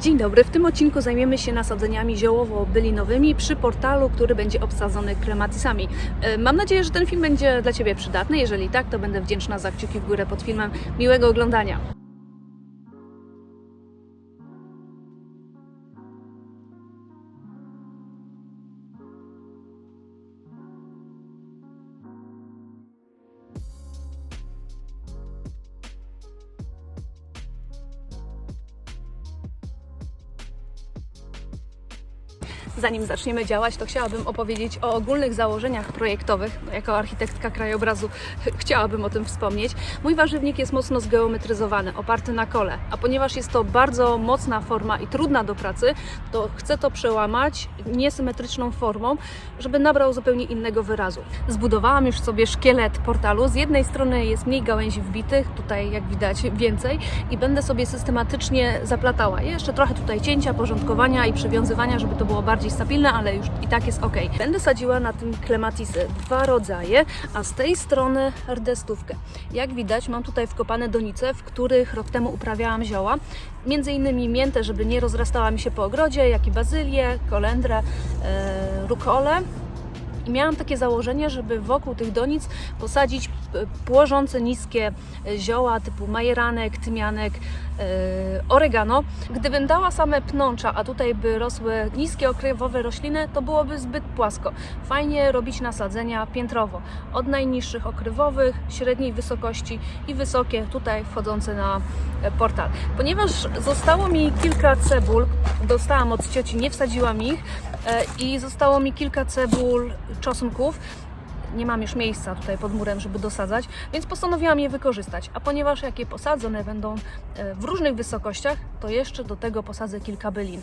Dzień dobry, w tym odcinku zajmiemy się nasadzeniami ziołowo-bylinowymi przy portalu, który będzie obsadzony klematisami. E, Mam nadzieję, że ten film będzie dla Ciebie przydatny. Jeżeli tak, to będę wdzięczna za kciuki w górę pod filmem. Miłego oglądania. Zanim zaczniemy działać, to chciałabym opowiedzieć o ogólnych założeniach projektowych. No, Jako architektka krajobrazu chciałabym o tym wspomnieć. Mój warzywnik jest mocno zgeometryzowany, oparty na kole, a ponieważ jest to bardzo mocna forma i trudna do pracy, to chcę to przełamać niesymetryczną formą, żeby nabrał zupełnie innego wyrazu. Zbudowałam już sobie szkielet portalu. Z jednej strony jest mniej gałęzi wbitych, tutaj jak widać więcej i będę sobie systematycznie zaplatała. Jeszcze trochę tutaj cięcia, porządkowania i przywiązywania, żeby to było bardziej stabilne, ale już i tak jest ok. Będę sadziła na tym klematisy dwa rodzaje, a z tej strony rdestówkę. Jak widać mam tutaj wkopane donice, w których rok temu uprawiałam zioła. Między innymi miętę, żeby nie rozrastała mi się po ogrodzie, jak i bazylię, kolendrę, rukolę. I miałam takie założenie, żeby wokół tych donic posadzić płożące niskie zioła typu majeranek, tymianek, e, oregano. Gdybym dała same pnącza, a tutaj by rosły niskie okrywowe rośliny, to byłoby zbyt płasko. Fajnie robić nasadzenia piętrowo. Od najniższych okrywowych, średniej wysokości i wysokie, tutaj wchodzące na portal. Ponieważ zostało mi kilka cebul, dostałam od cioci, nie wsadziłam ich e, i zostało mi kilka cebul czosnków, nie mam już miejsca tutaj pod murem, żeby dosadzać, więc postanowiłam je wykorzystać. A ponieważ jak je posadzę, one będą e, w różnych wysokościach, to jeszcze do tego posadzę kilka bylin.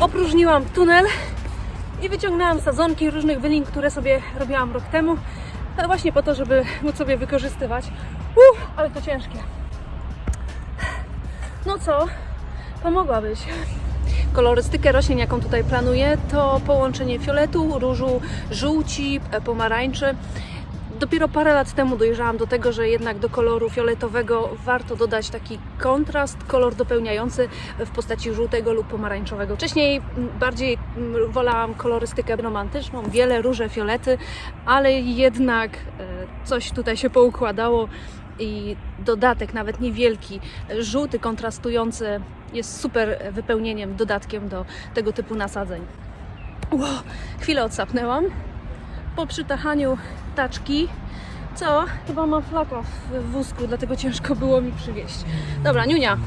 Opróżniłam tunel i wyciągnęłam sadzonki różnych bylin, które sobie robiłam rok temu, ale właśnie po to, żeby móc sobie wykorzystywać. Uff, ale to ciężkie. No co? Pomogłabyś. Kolorystykę roślin, jaką tutaj planuję, to połączenie fioletu, różu, żółci, e, pomarańczy. Dopiero parę lat temu dojrzałam do tego, że jednak do koloru fioletowego warto dodać taki kontrast, kolor dopełniający w postaci żółtego lub pomarańczowego. Wcześniej m, bardziej m, wolałam kolorystykę romantyczną, wiele róże, fiolety, ale jednak e, coś tutaj się poukładało i dodatek, nawet niewielki, żółty, kontrastujący, jest super wypełnieniem, dodatkiem do tego typu nasadzeń. Chwilę odsapnęłam. Po przytachaniu taczki, co? Chyba mam flaka w wózku, dlatego ciężko było mi przywieźć. Dobra, Niunia,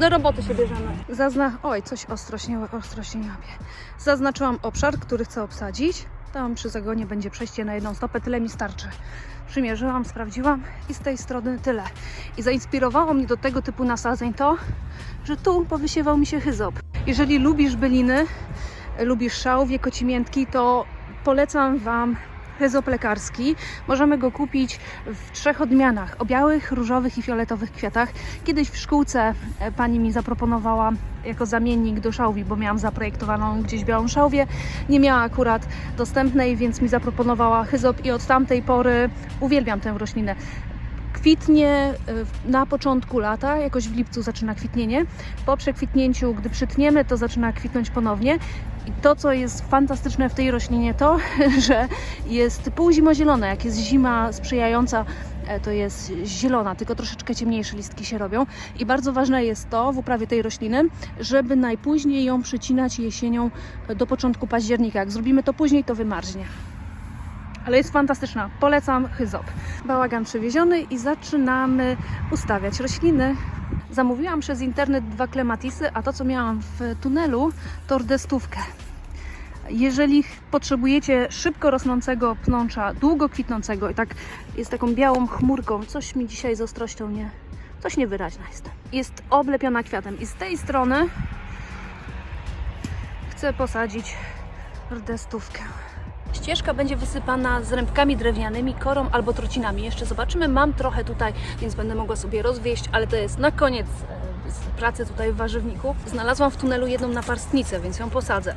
do roboty się bierzemy. Zazna... Oj, coś ostro się, ostro się łapie. Zaznaczyłam obszar, który chcę obsadzić. Tam przy zagonie będzie przejście na jedną stopę, tyle mi starczy. Przymierzyłam, sprawdziłam i z tej strony tyle. I zainspirowało mnie do tego typu nasadzeń to, że tu powysiewał mi się hyzop. Jeżeli lubisz byliny, lubisz szałwie, kocimiętki, to polecam Wam hyzop lekarski. Możemy go kupić w trzech odmianach, o białych, różowych i fioletowych kwiatach. Kiedyś w szkółce e, pani mi zaproponowała jako zamiennik do szałwi, bo miałam zaprojektowaną gdzieś białą szałwię. Nie miała akurat dostępnej, więc mi zaproponowała hyzop i od tamtej pory uwielbiam tę roślinę kwitnie y, na początku lata, jakoś w lipcu zaczyna kwitnienie. Po przekwitnięciu, gdy przytniemy, to zaczyna kwitnąć ponownie. I to, co jest fantastyczne w tej roślinie, to, że jest półzimozielona. Jak jest zima sprzyjająca, e, to jest zielona, tylko troszeczkę ciemniejsze listki się robią. I bardzo ważne jest to w uprawie tej rośliny, żeby najpóźniej ją przycinać jesienią do początku października. Jak zrobimy to później, to wymarznie ale jest fantastyczna. Polecam Hyzop. Bałagan przywieziony i zaczynamy ustawiać rośliny. Zamówiłam przez internet dwa klematisy, a to co miałam w tunelu to rdestówkę. Jeżeli potrzebujecie szybko rosnącego pnącza, długo kwitnącego i tak jest taką białą chmurką, coś mi dzisiaj z ostrością nie, coś niewyraźna jest. Jest oblepiona kwiatem i z tej strony chcę posadzić rdestówkę. Ścieżka będzie wysypana zrębkami drewnianymi, korą albo trocinami. Jeszcze zobaczymy. Mam trochę tutaj, więc będę mogła sobie rozwieść, ale to jest na koniec e, pracy tutaj w warzywniku. Znalazłam w tunelu jedną naparstnicę, więc ją posadzę.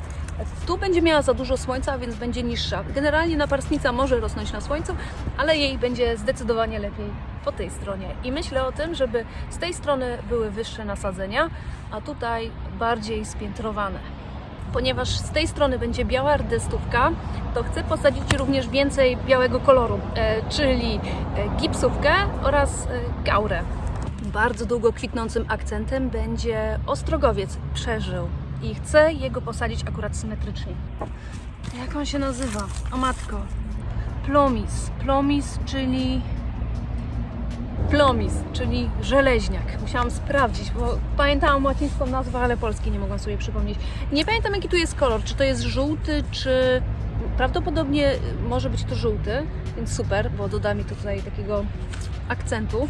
Tu będzie miała za dużo słońca, więc będzie niższa. Generalnie naparstnica może rosnąć na słońcu, ale jej będzie zdecydowanie lepiej po tej stronie. I myślę o tym, żeby z tej strony były wyższe nasadzenia, a tutaj bardziej spiętrowane. Ponieważ z tej strony będzie biała rdestówka, to chcę posadzić również więcej białego koloru, e, czyli e, gipsówkę oraz e, gaurę. Bardzo długo kwitnącym akcentem będzie ostrogowiec przeżył i chcę jego posadzić akurat symetrycznie. Jak on się nazywa? O matko. Plomis. Plomis, czyli Plomis, czyli żeleźniak. Musiałam sprawdzić, bo pamiętałam łacińską nazwę, ale polski nie mogłam sobie przypomnieć. Nie pamiętam jaki tu jest kolor, czy to jest żółty, czy prawdopodobnie może być to żółty, więc super, bo doda mi to tutaj takiego akcentu.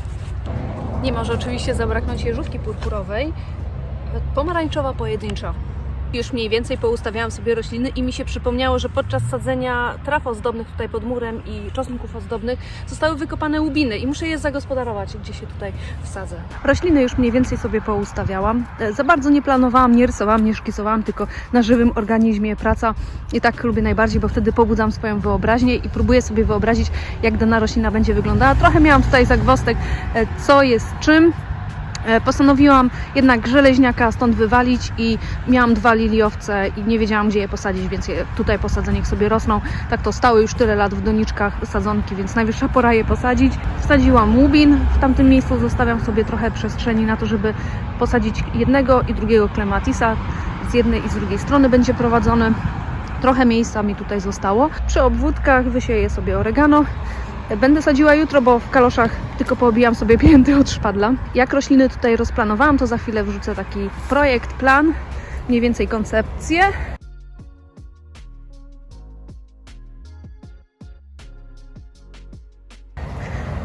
Nie może oczywiście zabraknąć jeżówki purpurowej. Pomarańczowa pojedyncza. Już mniej więcej poustawiałam sobie rośliny i mi się przypomniało, że podczas sadzenia traw ozdobnych tutaj pod murem i czosnków ozdobnych zostały wykopane łubiny i muszę je zagospodarować, gdzie się tutaj wsadzę. Rośliny już mniej więcej sobie poustawiałam. E, Za bardzo nie planowałam, nie rysowałam, nie szkicowałam, tylko na żywym organizmie praca. I tak lubię najbardziej, bo wtedy pobudzam swoją wyobraźnię i próbuję sobie wyobrazić, jak dana roślina będzie wyglądała. Trochę miałam tutaj zagwostek, e, co jest czym. E, Postanowiłam jednak żeleźniaka stąd wywalić i miałam dwa liliowce i nie wiedziałam gdzie je posadzić, więc je tutaj posadzę, niech sobie rosną. Tak to stały już tyle lat w doniczkach sadzonki, więc najwyższa pora je posadzić. Wsadziłam łubin, w tamtym miejscu zostawiam sobie trochę przestrzeni na to, żeby posadzić jednego i drugiego klematisa. Z jednej i z drugiej strony będzie prowadzony. Trochę miejsca mi tutaj zostało. Przy obwódkach wysieję sobie oregano. Będę sadziła jutro, bo w kaloszach tylko poobijam sobie pięty od szpadla. Jak rośliny tutaj rozplanowałam, to za chwilę wrzucę taki projekt, plan, mniej więcej koncepcję.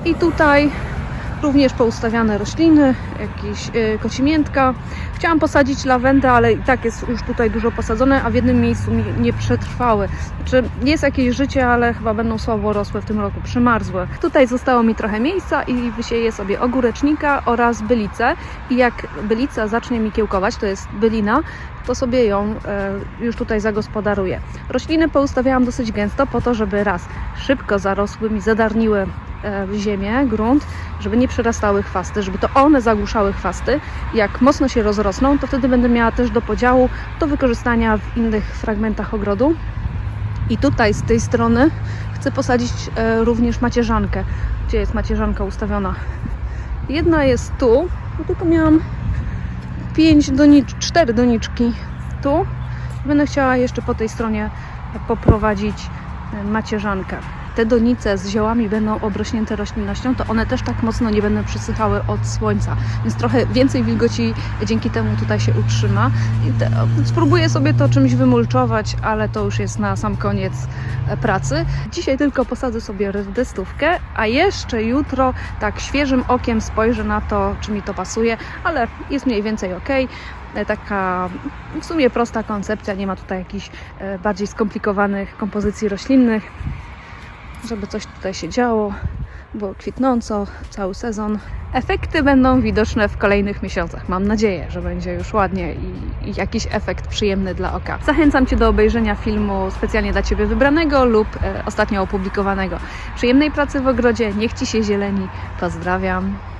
I tutaj również poustawiane rośliny, jakieś y, kocimiętka. Chciałam posadzić lawendę, ale i tak jest już tutaj dużo posadzone, a w jednym miejscu mi nie przetrwały. Znaczy jest jakieś życie, ale chyba będą słabo rosłe w tym roku, przymarzłe. Tutaj zostało mi trochę miejsca i wysieję sobie ogórecznika oraz bylicę. I jak bylica zacznie mi kiełkować, to jest bylina, to sobie ją e, już tutaj zagospodaruję. Rośliny poustawiałam dosyć gęsto po to, żeby raz szybko zarosły mi, zadarniły ziemię, grunt, żeby nie przerastały chwasty, żeby to one zagłuszały chwasty. Jak mocno się rozrosną, to wtedy będę miała też do podziału, do wykorzystania w innych fragmentach ogrodu. I tutaj z tej strony chcę posadzić e, również macierzankę. Gdzie jest macierzanka ustawiona? Jedna jest tu, bo tylko miałam pięć donicz, cztery doniczki tu. Będę chciała jeszcze po tej stronie poprowadzić e, macierzankę. Te donice z ziołami będą obrośnięte roślinnością, to one też tak mocno nie będą przysychały od słońca, więc trochę więcej wilgoci dzięki temu tutaj się utrzyma. Te, spróbuję sobie to czymś wymulczować, ale to już jest na sam koniec e, pracy. Dzisiaj tylko posadzę sobie rydestówkę, a jeszcze jutro tak świeżym okiem spojrzę na to, czy mi to pasuje, ale jest mniej więcej ok. E, Taka w sumie prosta koncepcja, nie ma tutaj jakichś e, bardziej skomplikowanych kompozycji roślinnych żeby coś tutaj się działo, było kwitnąco cały sezon. Efekty będą widoczne w kolejnych miesiącach. Mam nadzieję, że będzie już ładnie i, i jakiś efekt przyjemny dla oka. Zachęcam Cię do obejrzenia filmu specjalnie dla Ciebie wybranego lub e, ostatnio opublikowanego. Przyjemnej pracy w ogrodzie, niech Ci się zieleni. Pozdrawiam.